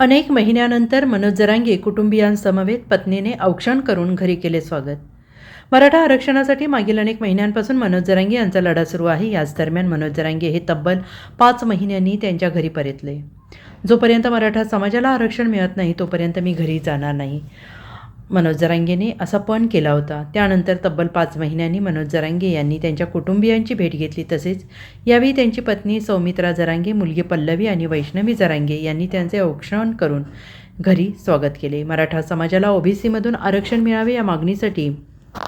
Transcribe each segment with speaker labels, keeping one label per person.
Speaker 1: अनेक महिन्यानंतर मनोज जरांगे कुटुंबियांसमवेत पत्नीने औक्षण करून घरी केले स्वागत. मराठा आरक्षणासाठी मागील अनेक महिन्यांपासून मनोज जरांगे यांचा लढा सुरू आहे. याच दरम्यान मनोज जरांगे हे तब्बल पाच महिन्यांनी त्यांच्या घरी परतले. जोपर्यंत मराठा समाजाला आरक्षण मिळत नाही तोपर्यंत मी घरी जाणार नाही. मनोज जरांगेने असा पण केला होता. त्यानंतर तब्बल पाच महिन्यांनी मनोज जरांगे यांनी त्यांच्या कुटुंबियांची भेट घेतली. तसेच यावेळी त्यांची पत्नी सौमित्रा जरांगे मुलगी पल्लवी आणि वैष्णवी जरांगे यांनी त्यांचे औक्षण करून घरी स्वागत केले. मराठा समाजाला ओबीसीमधून आरक्षण मिळावे या मागणीसाठी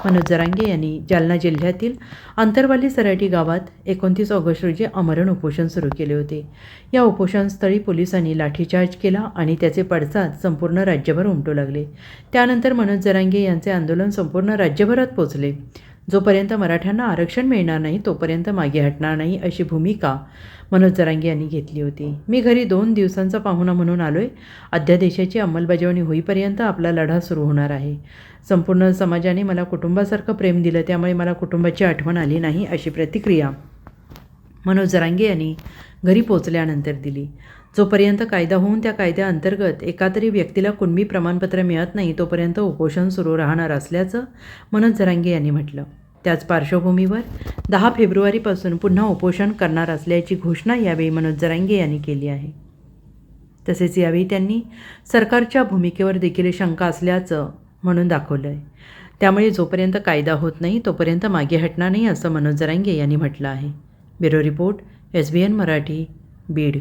Speaker 1: मनोज जरांगे यांनी जालना जिल्ह्यातील आंतरवाली सराटी गावात एकोणतीस ऑगस्ट रोजी आमरण उपोषण सुरू केले होते. या उपोषणस्थळी पोलिसांनी लाठीचार्ज केला आणि त्याचे पडसाद संपूर्ण राज्यभर उमटू लागले. त्यानंतर मनोज जरांगे यांचे आंदोलन संपूर्ण राज्यभरात पोचले. जोपर्यंत मराठ्यांना आरक्षण मिळणार नाही तोपर्यंत मागे हटणार नाही अशी भूमिका मनोज जरांगे यांनी घेतली होती. मी घरी दोन दिवसांचा पाहुणा म्हणून आलो आहे अध्यादेशाची अंमलबजावणी होईपर्यंत आपला लढा सुरू होणार आहे. संपूर्ण समाजाने मला कुटुंबासारखं प्रेम दिलं त्यामुळे मला कुटुंबाची आठवण आली नाही अशी प्रतिक्रिया मनोज जरांगे यांनी घरी पोचल्यानंतर दिली. जोपर्यंत कायदा होऊन त्या कायद्याअंतर्गत एका तरी व्यक्तीला कुणबी प्रमाणपत्र मिळत नाही तोपर्यंत उपोषण सुरू राहणार असल्याचं मनोज जरांगे यांनी म्हटलं. त्याच पार्श्वभूमीवर दहा फेब्रुवारीपासून पुन्हा उपोषण करणार असल्याची घोषणा यावेळी मनोज जरांगे यांनी केली आहे. तसेच यावेळी त्यांनी सरकारच्या भूमिकेवर देखील शंका असल्याचं म्हणून दाखवलं आहे त्यामुळे जोपर्यंत कायदा होत नाही तोपर्यंत मागे हटणार नाही असं मनोज जरांगे यांनी म्हटलं आहे. Bureau report S B N Marathi Beed.